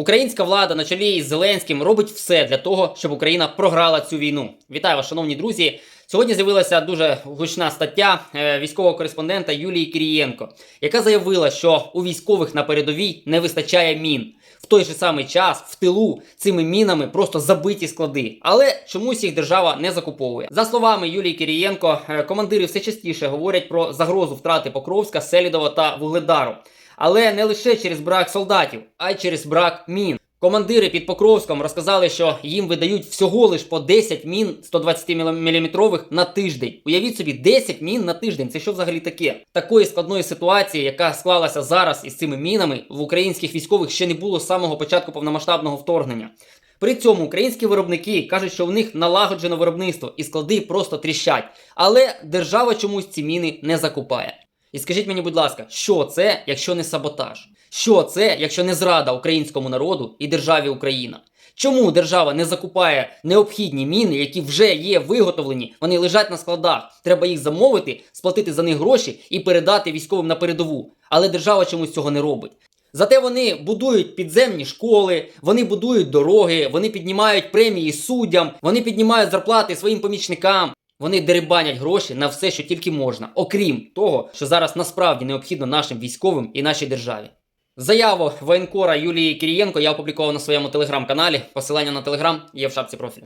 Українська влада на чолі із Зеленським робить все для того, щоб Україна програла цю війну. Вітаю вас, шановні друзі. Сьогодні з'явилася дуже гучна стаття е, військового кореспондента Юлії Кирієнко, яка заявила, що у військових на передовій не вистачає мін. В той же самий час в тилу цими мінами просто забиті склади, але чомусь їх держава не закуповує. За словами Юлії Кирієнко, е, командири все частіше говорять про загрозу втрати Покровська, Селідова та Вугледару. Але не лише через брак солдатів, а й через брак мін. Командири під Покровськом розказали, що їм видають всього лиш по 10 мін 120-мм на тиждень. Уявіть собі, 10 мін на тиждень. Це що взагалі таке? Такої складної ситуації, яка склалася зараз із цими мінами, в українських військових ще не було з самого початку повномасштабного вторгнення. При цьому українські виробники кажуть, що в них налагоджено виробництво і склади просто тріщать. Але держава чомусь ці міни не закупає. І скажіть мені, будь ласка, що це, якщо не саботаж? Що це, якщо не зрада українському народу і державі Україна? Чому держава не закупає необхідні міни, які вже є виготовлені, вони лежать на складах? Треба їх замовити, сплатити за них гроші і передати військовим на передову. Але держава чомусь цього не робить. Зате вони будують підземні школи, вони будують дороги, вони піднімають премії суддям, вони піднімають зарплати своїм помічникам. Вони дерибанять гроші на все, що тільки можна, окрім того, що зараз насправді необхідно нашим військовим і нашій державі. Заяву воєнкора Юлії Кирієнко я опублікував на своєму телеграм-каналі. Посилання на телеграм є в шапці профілю.